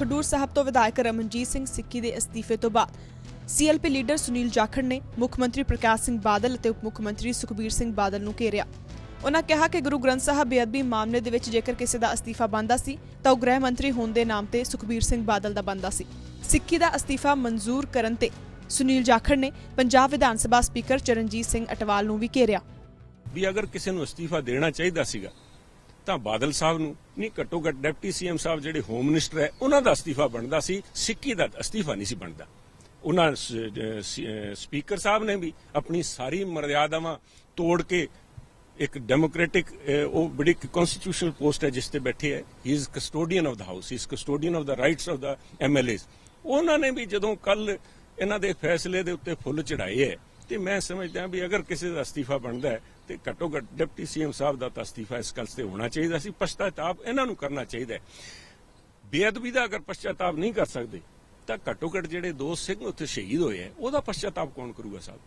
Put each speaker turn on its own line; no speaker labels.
ਖਡੂਰ ਸਾਹਿਬ ਤੋਂ ਵਿਧਾਇਕ ਰਮਨਜੀਤ ਸਿੰਘ ਸਿੱਕੀ ਦੇ ਅਸਤੀਫੇ ਤੋਂ ਬਾਅਦ ਸੀਐਲਪੀ ਲੀਡਰ ਸੁਨੀਲ ਜਾਖੜ ਨੇ ਮੁੱਖ ਮੰਤਰੀ ਪ੍ਰਕਾਸ਼ ਸਿੰਘ ਬਾਦਲ ਅਤੇ ਉਪ ਮੁੱਖ ਮੰਤਰੀ ਸੁਖਬੀਰ ਸਿੰਘ ਬਾਦਲ ਨੂੰ ਘੇਰਿਆ। ਉਹਨਾਂ ਕਿਹਾ ਕਿ ਗੁਰੂ ਗ੍ਰੰਥ ਸਾਹਿਬ ਬੇਅਦਬੀ ਮਾਮਲੇ ਦੇ ਵਿੱਚ ਜੇਕਰ ਕਿਸੇ ਦਾ ਅਸਤੀਫਾ ਬਣਦਾ ਸੀ, ਤਾਂ ਉਹ ਗ੍ਰਹਿ ਮੰਤਰੀ ਹੋਣ ਦੇ ਨਾਮ ਤੇ ਸੁਖਬੀਰ ਸਿੰਘ ਬਾਦਲ ਦਾ ਬਣਦਾ ਸੀ। ਸਿੱਕੀ ਦਾ ਅਸਤੀਫਾ ਮਨਜ਼ੂਰ ਕਰਨ ਤੇ ਸੁਨੀਲ ਜਾਖੜ ਨੇ ਪੰਜਾਬ ਵਿਧਾਨ ਸਭਾ ਸਪੀਕਰ ਚਰਨਜੀਤ ਸਿੰਘ ਅਟਵਾਲ ਨੂੰ ਵੀ ਘੇਰਿਆ।
ਵੀ ਅਗਰ ਕਿਸੇ ਨੂੰ ਅਸਤੀਫਾ ਦੇਣਾ ਚਾਹੀਦਾ ਸੀਗਾ ਤਾਂ ਬਾਦਲ ਸਾਹਿਬ ਨੂੰ, ਨਹੀਂ, ਘੱਟੋ ਘੱਟ ਡਿਪਟੀ ਸੀਐਮ ਸਾਹਿਬ ਜਿਹੜੇ ਹੋਮ ਮਿਨਿਸਟਰ ਹੈ, ਉਹਨਾਂ ਦਾ ਅਸਤੀਫਾ ਬਣਦਾ ਸੀ, ਸਿੱਕੀ ਦਾ ਅਸਤੀਫਾ ਨਹੀਂ ਸੀ ਬਣਦਾ। ਉਹਨਾਂ ਸਪੀਕਰ ਸਾਹਿਬ ਨੇ ਵੀ ਆਪਣੀ ਸਾਰੀ ਮਰਿਆਦਾਵਾਂ ਤੋੜ ਕੇ ਇੱਕ ਡੈਮੋਕ੍ਰੈਟਿਕ ਉਹ ਬੜੀ ਕਨਸਟੀਟਿਊਸ਼ਨਲ ਪੋਸਟ ਹੈ ਜਿਸ ਤੇ ਬੈਠੇ ਹੈ। He is custodian of the house he is custodian of the rights of the MLAs ਉਹਨਾਂ ਨੇ ਵੀ ਜਦੋਂ ਕੱਲ ਇਹਨਾਂ ਦੇ ਫੈਸਲੇ ਦੇ ਉੱਤੇ ਫੁੱਲ ਚੜਾਏ ਹੈ ਤੇ ਮੈਂ ਸਮਝਦਾ ਵੀ ਅਗਰ ਕਿਸੇ ਦਾ ਅਸਤੀਫਾ ਬਣਦਾ ਹੈ ਤੇ ਘੱਟੋ ਘੱਟ ਡਿਪਟੀ ਸੀਐਮ ਸਾਹਿਬ ਦਾ ਤਾਂ ਅਸਤੀਫਾ ਇਸ ਗੱਲ ਤੇ ਹੋਣਾ ਚਾਹੀਦਾ ਸੀ, ਪਛਤਾਤਾਪ ਇਹਨਾਂ ਨੂੰ ਕਰਨਾ ਚਾਹੀਦਾ ਹੈ। ਬੇਅਦਬੀ ਦਾ ਅਗਰ ਪਛਤਾਤਾਪ ਨਹੀਂ ਕਰ ਸਕਦੇ, ਤਾਂ ਘੱਟੋ ਘੱਟ ਜਿਹੜੇ ਦੋ ਸਿੰਘ ਉੱਥੇ ਸ਼ਹੀਦ ਹੋਏ ਹੈ, ਉਹਦਾ ਪਛਤਾਤਾਪ ਕੌਣ ਕਰੂਗਾ ਸਾਹਿਬ?